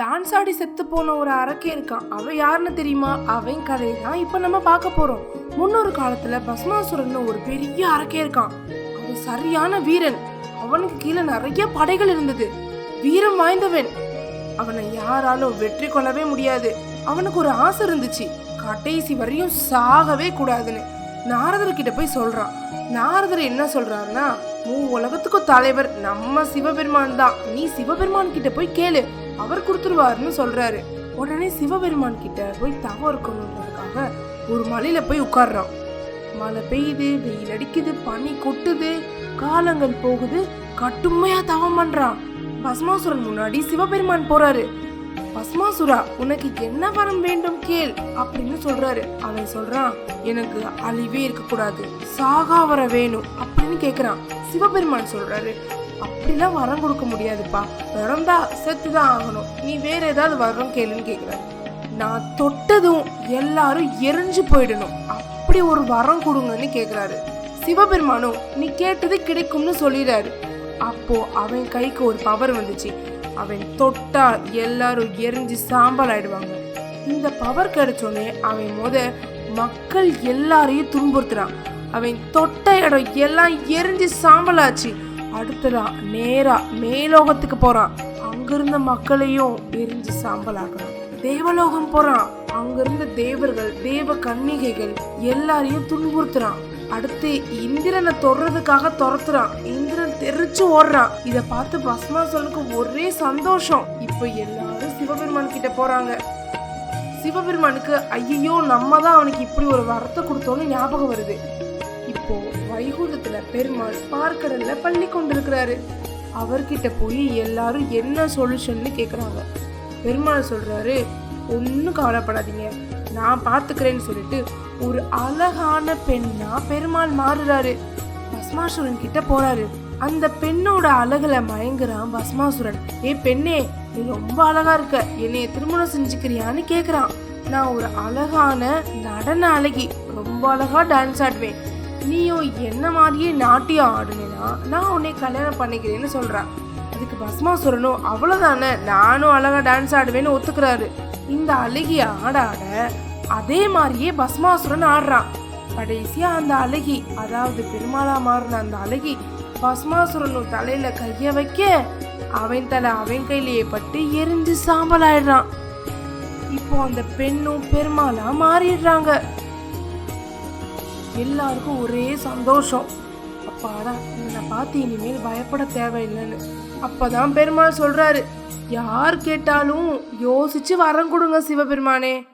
Dance ஆடி செத்து போன ஒரு அரக்கே இருக்கான் அவன் யாருன்னு தெரியுமா? அவன் கதையை தான் இப்போ நம்ம பார்க்க போகிறோம் முன்னொரு காலத்தில் பஸ்மாசுரன் ஒரு பெரிய அரக்கே இருக்கான் அவன் சரியான வீரன். அவனுக்கு கீழே நிறைய படைகள் இருந்தது. வீரம் வாய்ந்தவன். அவனை யாராலும் வெற்றி கொள்ளவே முடியாது. அவனுக்கு ஒரு ஆசை இருந்துச்சு. கடைசி வரையும் சாகவே கூடாதுன்னு. நாரதர் கிட்ட போய் சொல்றான். நாரதர் என்ன சொல்றாருன்னா மூ உலகத்துக்கும் தலைவர் நம்ம சிவபெருமான் தான். நீ சிவபெருமான் கிட்ட போய் கேளு. அவர் கொடுத்துருவாருன்னு சொல்றாரு. உடனே சிவபெருமான் கிட்ட போய் தவம் இருக்கணுன்றதுக்காக ஒரு மலையில போய் உட்கார்றான். மழை பெய்யுது வெயில் அடிக்குது பனி கொட்டுது காலங்கள் போகுது கட்டுமையா தவம் பண்றான். பஸ்மாசுரன் முன்னாடி சிவபெருமான் போறாரு. பஸ்மாசுரா உனக்கு என்ன வரம் வேண்டும் கேள் அப்படின்னு சொல்றாரு. அவன் சொல்றான் எனக்கு அழிவே இருக்க கூடாது சாகா வர வேணும் அப்படின்னு கேக்குறான். சிவபெருமான் சொல்றாரு அப்படிலாம் வரம் கொடுக்க முடியாதுப்பா. பிறந்தா செத்துதான் ஆகணும். நீ வேற ஏதாவது வரம் கேளுன்னு கேட்குறாரு நான் தொட்டதும் எல்லாரும் எரிஞ்சு போயிடணும். அப்படி ஒரு வரம் கொடுங்கன்னு கேக்குறாரு. சிவபெருமானும் நீ கேட்டது கிடைக்கும்னு சொல்லிடுறாரு அப்போ அவன் கைக்கு ஒரு பவர் வந்துச்சு. அவன் தொட்டா எல்லாரும் எரிஞ்சு சாம்பல் ஆயிடுவாங்க. இந்த பவர் கிடைச்சோடனே அவன் முத மக்கள் எல்லாரையும் துன்புறுத்துறான். அவன் தொட்ட இடம் எல்லாம் எரிஞ்சு சாம்பலாச்சு. அடுத்ததா நேரா மேலோகத்துக்கு போறான். அங்கிருந்த மக்களையும் எரிஞ்சு சாம்பலாக்குறான். தேவலோகம் போறான். அங்கிருந்த தேவர்கள் தேவ கன்னிகைகள் எல்லாரையும் துன்புறுத்துறான். அடுத்து இந்திரனை தொடுறதுக்காக துரத்துறான். இந்திரன் தெரிச்சு ஓடுறான். இதை பார்த்து பஸ்மாசனுக்கு ஒரே சந்தோஷம். இப்போ எல்லாரும் சிவபெருமான் கிட்ட போறாங்க. சிவபெருமானுக்கு ஐயோ நம்ம தான் அவனுக்கு இப்படி ஒரு வரத்தை கொடுத்தோன்னு ஞாபகம் வருது. இப்போ வைகுண்டத்துல பெருமாள் பார்க்கடல்ல பள்ளி கொண்டிருக்கிறாரு. அவர்கிட்ட போய் எல்லாரும் என்ன சொல்யூஷன்னு கேட்குறாங்க பெருமாள் சொல்றாரு ஒன்றும் கவலைப்படாதீங்க. நான் பார்த்துக்கிறேன்னு சொல்லிட்டு ஒரு அழகான பெண்ணா பெருமாள் மாறுறாரு. பஸ்மாசுரன் கிட்ட போறாரு. அந்த பெண்ணோட அழகுல மயங்குறான் பஸ்மாசுரன் ஏ பெண்ணே நீ ரொம்ப அழகா இருக்க. என்னைய திருமணம் செஞ்சுக்கிறியான்னு கேக்குறான். நான் ஒரு அழகான நடன அழகி ரொம்ப அழகா டான்ஸ் ஆடுவேன். நீயும் என்ன மாதிரியே நாட்டியம் ஆடுனா நான் உன்னை கல்யாணம் பண்ணிக்கிறேன்னு சொல்கிறான் அதுக்கு பஸ்மாசுரனும் அவ்வளோதானே நானும் அழகாக டான்ஸ் ஆடுவேன்னு ஒத்துக்கிறாரு. இந்த அழகி ஆட ஆட அதே மாதிரியே பஸ்மாசுரன் ஆடுறான் கடைசியாக அந்த அழகி அதாவது பெருமாளாக மாறின அந்த அழகி பஸ்மாசுரனும் தலையில் கைய வைக்க அவன் தலை அவன் கையிலேயே பட்டு எரிஞ்சு சாம்பல் ஆயிடுறான் இப்போ அந்த பெண்ணும் பெருமாளாக மாறிடுறாங்க. எல்லாருக்கும் ஒரே சந்தோஷம். அப்பாடா என்னை பார்த்து இனிமேல் பயப்பட தேவையில்லைன்னு. அப்பதான் பெருமாள் சொல்றாரு யார் கேட்டாலும் யோசிச்சு வரம் கொடுங்க சிவபெருமானே.